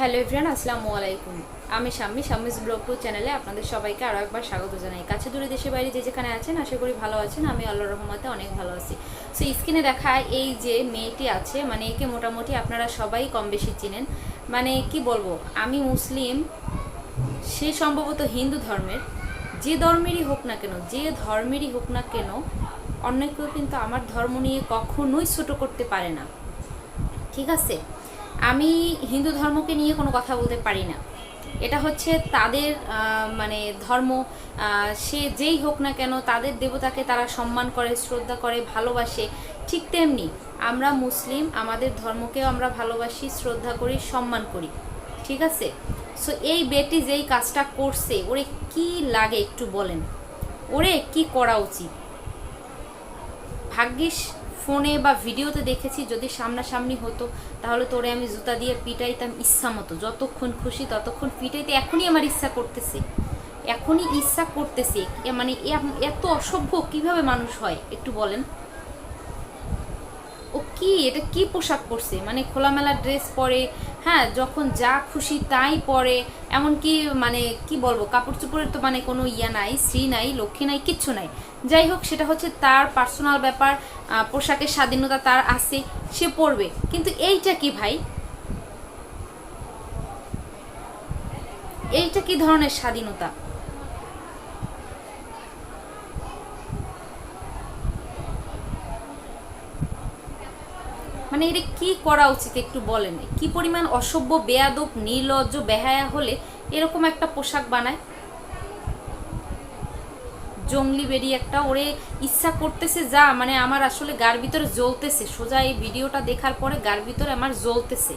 Hello everyone আসসালামু আলাইকুম। আমি শাম্মি শাম্মিস ব্লগপুর চ্যানেলে আপনাদের সবাইকে আরও একবার স্বাগত জানাই। কাছে দূরে দেশে বাইরে যে যেখানে আছেন, আশা করি ভালো আছেন। আমি আল্লাহ রহমতে অনেক ভালো আছি। সো স্ক্রিনে দেখা এই যে মেয়েটি আছে মানে একে মোটামুটি আপনারা সবাই কম বেশি চিনেন। মানে কি বলব, আমি মুসলিম, সে সম্ভবত হিন্দু ধর্মের। যে ধর্মেরই হোক না কেন, যে ধর্মেরই হোক না কেন, অন্য কেউ কিন্তু আমার ধর্ম নিয়ে কখনোই ছোট করতে পারে না। ঠিক আছে? আমি হিন্দু ধর্মকে নিয়ে কোনো কথা বলতে পারি না। এটা হচ্ছে তাদের মানে ধর্ম সে যেই হোক না কেন তাদের দেবতাকে তারা সম্মান করে, শ্রদ্ধা করে, ভালোবাসে। ঠিক তেমনি আমরা মুসলিম, আমাদের ধর্মকেও আমরা ভালোবাসি, শ্রদ্ধা করি, সম্মান করি। ঠিক আছে? সো এই বেটি যেই কাজটা করছে, ওরে কি লাগে একটু বলেন? ওরে কি করা উচিত? ভাগ্যিস ফোনে বা ভিডিওতে দেখেছি, যদি সামনাসামনি হতো, তাহলে তোরে আমি জুতা দিয়ে পিটাইতাম ইচ্ছা মতো। যতক্ষণ খুশি ততক্ষণ পিটাইতে এখনই আমার ইচ্ছা করতেছে। এখনই ইচ্ছা করতেছে। মানে এত অসভ্য কীভাবে মানুষ হয়, একটু বলেন। ও কি? এটা কি পোশাক পরছে? মানে খোলামেলা ড্রেস পরে হ্যাঁ যখন যা খুশি তাই পরে, এমনকি মানে কি বলব কাপড় চোপড়ের তো মানে কোনো ইয়া নাই শ্রী নাই, লক্ষ্মী নাই, কিচ্ছু নাই। যাই হোক, সেটা হচ্ছে তার পার্সোনাল ব্যাপার পোশাকের স্বাধীনতা তার আছে, সে পরবে। কিন্তু এইটা কি ভাই? এইটা কি ধরনের স্বাধীনতা? মানে এটা কি করা উচিত একটু বলেন? কি পরিমাণ অসভ্য, বেয়াদব, নির্লজ্জ, বেহায়া হলে এরকম একটা পোশাক বানায়? জঙ্গলি বেরিয়ে একটা, ওরে ইচ্ছা করতেছে যা মানে আমার আসলে গার ভিতরে জ্বলতেছে। সোজা এই ভিডিওটা দেখার পরে গার ভিতরে আমার জ্বলতেছে।